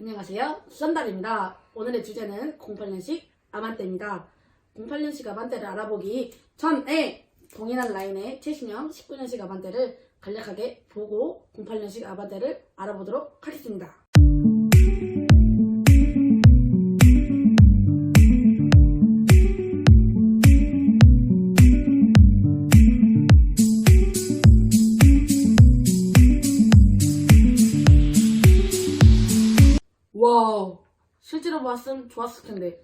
안녕하세요. 수산달입니다. 오늘의 주제는 08년식 아반떼입니다. 08년식 아반떼를 알아보기 전에 동일한 라인의 최신형 19년식 아반떼를 간략하게 보고 08년식 아반떼를 알아보도록 하겠습니다. 실제로 보았으면 좋았을 텐데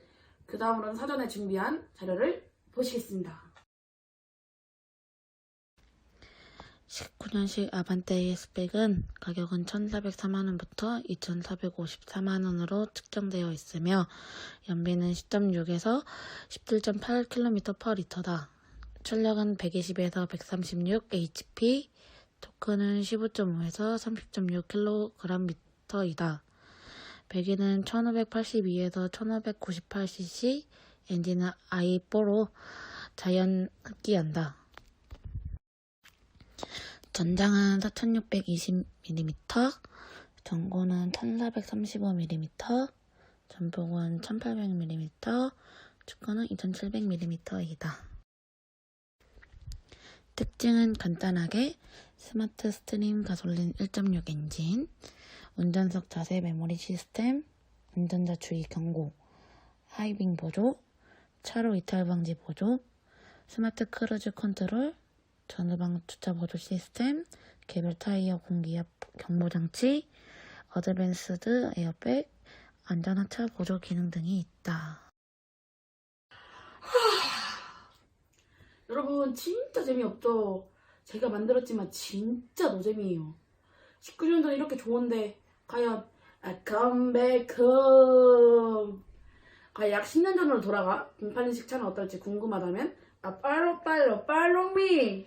그 다음으로는 사전에 준비한 자료를 보시겠습니다 19년식 아반떼의 스펙은 가격은 1,404만원부터 2,454만원으로 측정되어 있으며 연비는 10.6에서 17.8km/L다. 출력은 120에서 136 HP, 토크는 15.5에서 30.6kgm이다. 배기는 1582에서 1598cc, 엔진은 i4로 자연 흡기한다. 전장은 4620mm, 전고는 1435mm, 전폭은 1800mm, 축구는 2700mm이다. 특징은 간단하게 스마트 스트림 가솔린 1.6 엔진, 운전석 자세 메모리 시스템, 운전자 주의 경고, 하이빙 보조, 차로 이탈 방지 보조, 스마트 크루즈 컨트롤, 전후방 주차 보조 시스템, 개별 타이어 공기압 경보 장치, 어드밴스드 에어백, 안전하차 보조 기능 등이 있다. 여러분 진짜 재미없죠? 제가 만들었지만 진짜 노잼이에요 19년도는 이렇게 좋은데 과연 I come back home. 과연 약 10년 전으로 돌아가 08년식 차는 어떨지 궁금하다면 아 팔로 팔로 팔로 미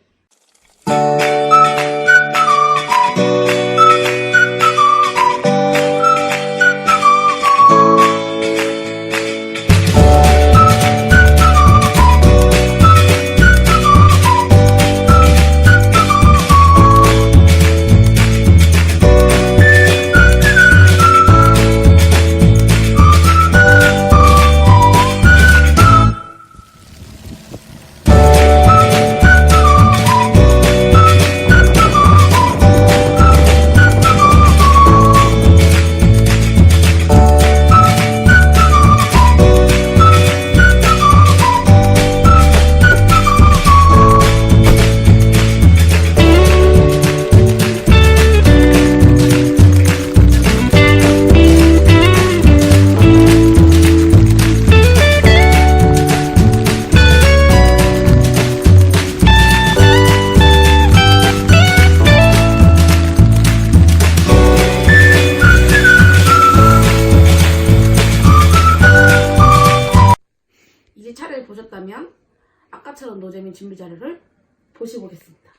보셨다면 아까처럼 노잼인 준비 자료를 보시고 오겠습니다.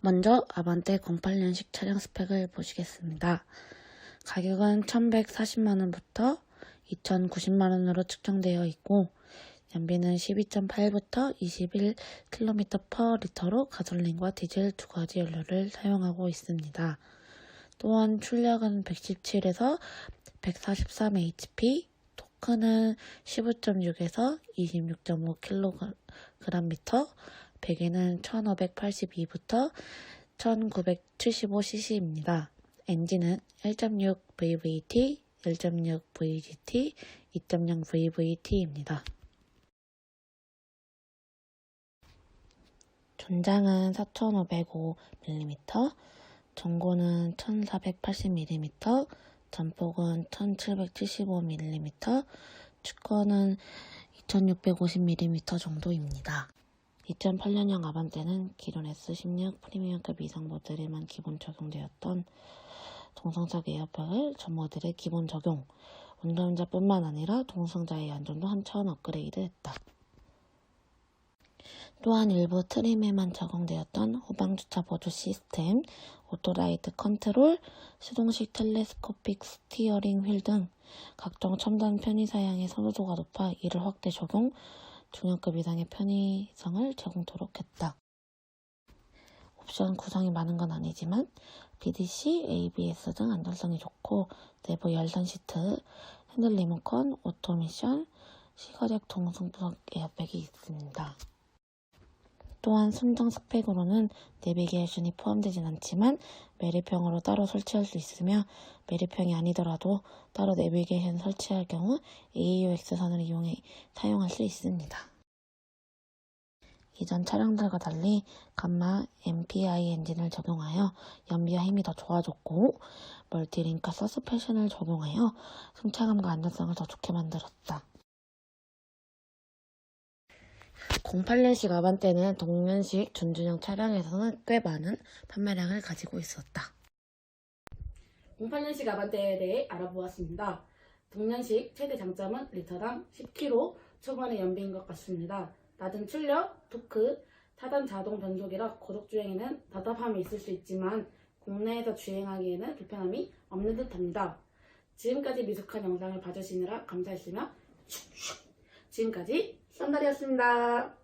먼저 아반떼 08년식 차량 스펙을 보시겠습니다. 가격은 1140만원부터 2090만원으로 측정되어 있고 연비는 12.8부터 21km/L로 가솔린과 디젤 두 가지 연료를 사용하고 있습니다. 또한 출력은 117에서 143 HP, 토크는 15.6에서 26.5kgm, 배기는 1582부터 1975cc입니다. 엔진은 1.6 VVT, 1.6 VGT, 2.0 VVT입니다. 전장은 4505mm, 전고는 1480mm, 전폭은 1775mm, 축거는 2650mm 정도입니다. 2008년형 아반떼는 기존 S16 프리미엄급 이상 모델에만 기본 적용되었던 동성적 에어백을 전 모델에 기본 적용, 운전자뿐만 아니라 동승자의 안전도 한 차원 업그레이드했다. 또한 일부 트림에만 적용되었던 후방 주차 보조 시스템, 오토라이트 컨트롤, 수동식 텔레스코픽 스티어링 휠 등 각종 첨단 편의 사양의 선호도가 높아 이를 확대 적용, 중형급 이상의 편의성을 제공토록 했다. 옵션 구성이 많은 건 아니지만 BDC, ABS 등 안전성이 좋고 내부 열선 시트, 핸들 리모컨, 오토미션, 시거잭 동승부석 에어백이 있습니다. 또한 순정 스펙으로는 내비게이션이 포함되진 않지만 매립형으로 따로 설치할 수 있으며 매립형이 아니더라도 따로 내비게이션 설치할 경우 AUX선을 이용해 사용할 수 있습니다. 이전 차량들과 달리 감마 MPI 엔진을 적용하여 연비와 힘이 더 좋아졌고 멀티링크 서스펜션을 적용하여 승차감과 안전성을 더 좋게 만들었다. 08년식 아반떼는 동년식 준준형 차량에서는 꽤 많은 판매량을 가지고 있었다. 08년식 아반떼에 대해 알아보았습니다. 동년식 최대 장점은 리터당 10km 초반의 연비인 것 같습니다. 낮은 출력, 토크, 차단 자동 변속이라 고속 주행에는 답답함이 있을 수 있지만 국내에서 주행하기에는 불편함이 없는 듯합니다. 지금까지 미숙한 영상을 봐주시느라 감사했으며 지금까지 썬달이었습니다.